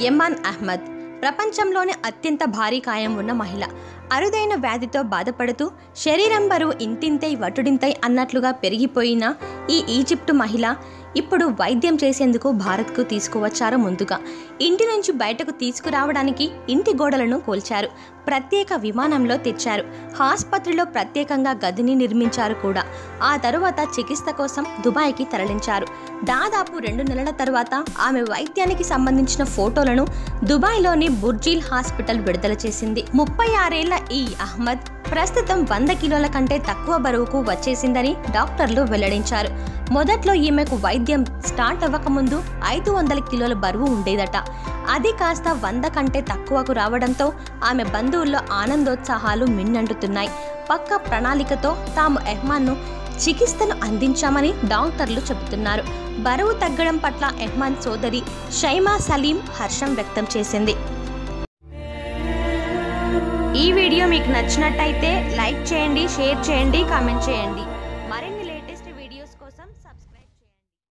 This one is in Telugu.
యమాన్ అహ్మద్. ప్రపంచంలోనే అత్యంత భారీ కాయం ఉన్న మహిళ. అరుదైన వ్యాధితో బాధపడుతూ శరీరం బరువు ఇంతింతై వటుడింతై అన్నట్లుగా పెరిగిపోయిన ఈ ఈజిప్టు మహిళ ఇప్పుడు వైద్యం చేసేందుకు భారత్కు తీసుకువచ్చారు ముందుగా. ఇంటి నుంచి బయటకు తీసుకురావడానికి ఇంటి గోడలను కోల్చారు. ప్రత్యేక విమానంలో తెచ్చారు. ఆసుపత్రిలో ప్రత్యేకంగా గదిని నిర్మించారు కూడా. ఆ తరువాత చికిత్స కోసం దుబాయ్కి తరలించారు. దాదాపు రెండు నెలల తర్వాత ఆమె వైద్యానికి సంబంధించిన ఫోటోలను దుబాయ్లోని బుర్జీల్ హాస్పిటల్ విడుదల చేసింది. ముప్పై ఆరేళ్ళ ఈ అహ్మద్ ప్రస్తుతం వంద కిలోల కంటే తక్కువ బరువుకు వచ్చేసిందని డాక్టర్లు వెల్లడించారు. మొదట్లో ఈమెకు వైద్యం స్టార్ట్ అవ్వకముందు ఐదు వందల కిలోల బరువు ఉండేదట. అది కాస్త వంద కంటే తక్కువకు రావడంతో ఆమె బంధువుల్లో ఆనందోత్సాహాలు మిన్నంటుతున్నాయి. పక్క ప్రణాళికతో తాము ఎహ్మాన్ను చికిత్సను అందించామని డాక్టర్లు చెబుతున్నారు. బరువు తగ్గడం పట్ల ఎహ్మాన్ సోదరి షైమా సలీం హర్షం వ్యక్తం చేసింది. ఈ వీడియో మీకు నచ్చినట్టయితే లైక్ చేయండి షేర్ చేయండి కామెంట్ చేయండి. మరిన్ని లేటెస్ట్ వీడియోస్ కోసం సబ్స్క్రైబ్